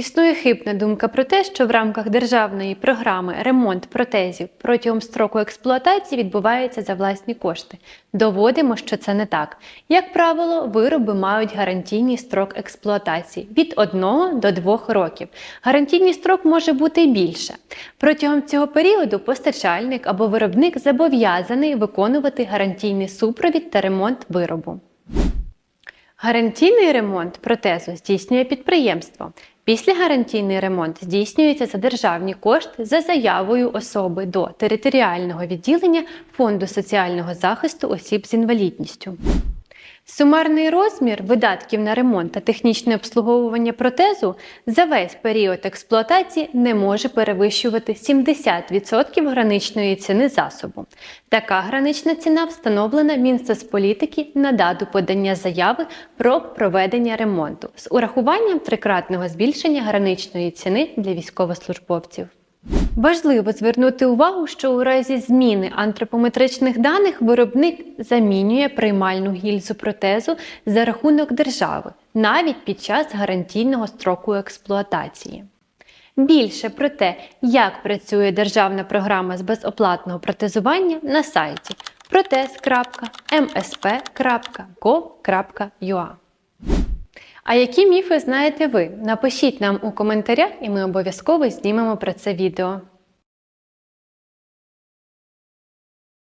Існує хибна думка про те, що в рамках державної програми ремонт протезів протягом строку експлуатації відбувається за власні кошти. Доводимо, що це не так. Як правило, вироби мають гарантійний строк експлуатації від 1 до 2 років. Гарантійний строк може бути більше. Протягом цього періоду постачальник або виробник зобов'язаний виконувати гарантійний супровід та ремонт виробу. Гарантійний ремонт протезу здійснює підприємство. Після гарантійний ремонт здійснюється за державні кошти за заявою особи до територіального відділення Фонду соціального захисту осіб з інвалідністю. Сумарний розмір видатків на ремонт та технічне обслуговування протезу за весь період експлуатації не може перевищувати 70% граничної ціни засобу. Така гранична ціна встановлена Мінсоцполітики на дату подання заяви про проведення ремонту з урахуванням трикратного збільшення граничної ціни для військовослужбовців. Важливо звернути увагу, що у разі зміни антропометричних даних виробник замінює приймальну гільзу протезу за рахунок держави навіть під час гарантійного строку експлуатації. Більше про те, як працює державна програма з безоплатного протезування на сайті протез.msp.gov.ua. А які міфи знаєте ви? Напишіть нам у коментарях, і ми обов'язково знімемо про це відео.